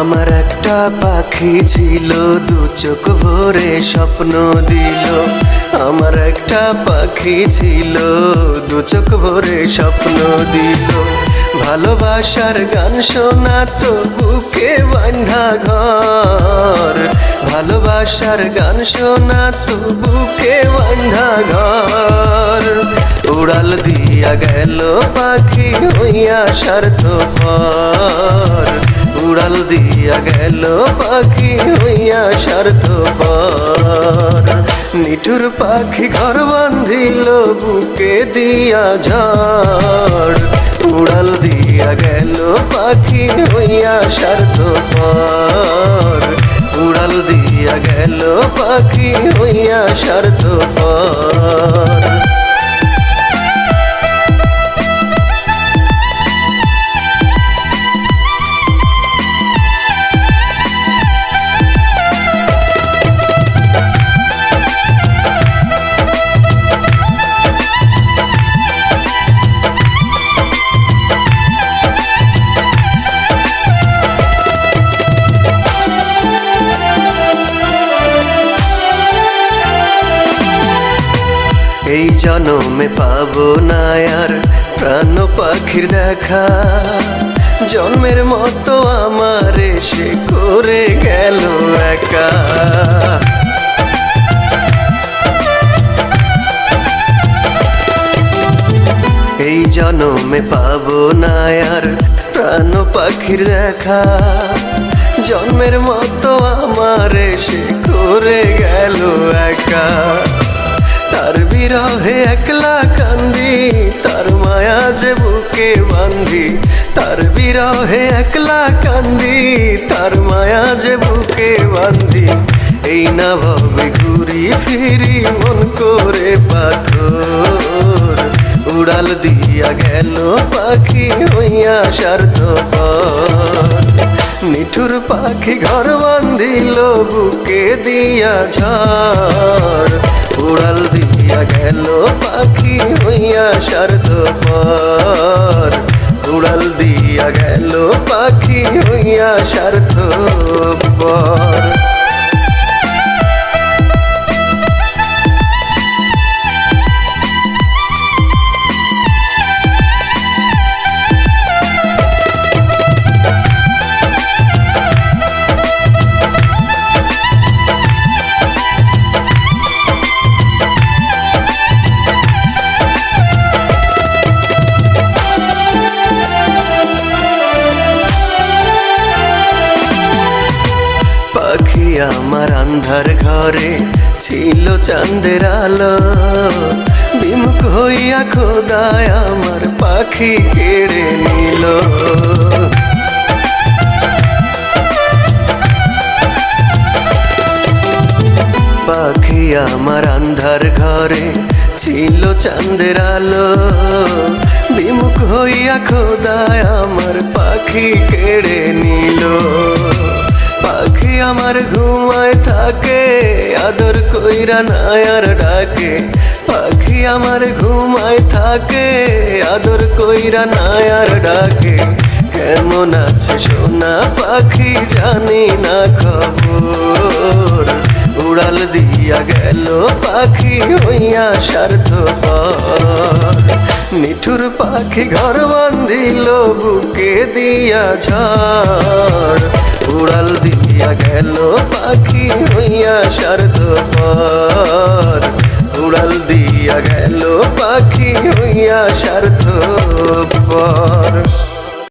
আমার একটা পাখি ছিল, দু চোখ ভরে স্বপ্ন দিল। আমার একটা পাখি ছিল, দু চোখ ভরে স্বপ্ন দিল। ভালোবাসার গান শোনাতো বুকে বান্ধা ঘর। ভালোবাসার গান শোনাতো বুকে বান্ধা ঘর। উড়াল দিয়া গেল পাখি হইয়া স্বার্থ পর উড়াল দিয়া গেল পাখি হইয়া স্বার্থ পর। নিঠুর পাখি ঘর বান্ধিল বুকে দিয়া ঝড়। উড়াল দিয়া গেল পাখি হইয়া স্বার্থ পর। উড়াল দিয়া গেল পাখি হইয়া স্বার্থ জনমে পাবো না আর প্রাণ পাখির দেখা। জন্মের মতো আমার এসে করে গেল একা। এই জনমে পাবো না আর প্রাণ পাখির দেখা। জন্মের মতো আমার এসে করে গেল একা। বিরহে একলা কান্দি, তার মায়া যে বুকে বান্ধি তার বিরহে একলা কান্দি, তার মায়া যে বুকে বান্ধি এই না ভাবে ঘুরি ফিরি মন করে পাথর, উড়াল দিয়া গেল পাখি হইয়া স্বার্থ নিঠুর পাখি ঘর বান্ধিল, বুকে দিয়া ঝড়। উড়াল দিয়া গেল পাখি হইয়া শারদ পর। উড়াল দিয়া গেল পাখি হইয়া শারদ পর। পাখি আমার আন্ধার ঘরে ছিল চাঁদের আলো। বিমুখ হইয়া খোদায় আমার পাখি কেড়ে নিল। পাখি আমার আন্ধার ঘরে ছিল চাঁদের আলো। বিমুখ হইয়া খোদায় আমার পাখি কেড়ে নিল। আমার ঘুমায় থাকে, আদর কইরা নায়ার ডাকে। পাখি আমার ঘুমায় থাকে, আদর কইরা নায়ার ডাকে। কেমন আছে সোনা পাখি জানি না খবর। উড়াল দিয়া গেল পাখি হইয়া স্বার্থ নিঠুর পাখি ঘর বান্ধিল, বুকে দিয়া ঝড়। উড়াল দিয়া গেল পাখি হইয়া স্বার্থ উড়াল দিয়া গেল পাখি হইয়া স্বার্থ পর।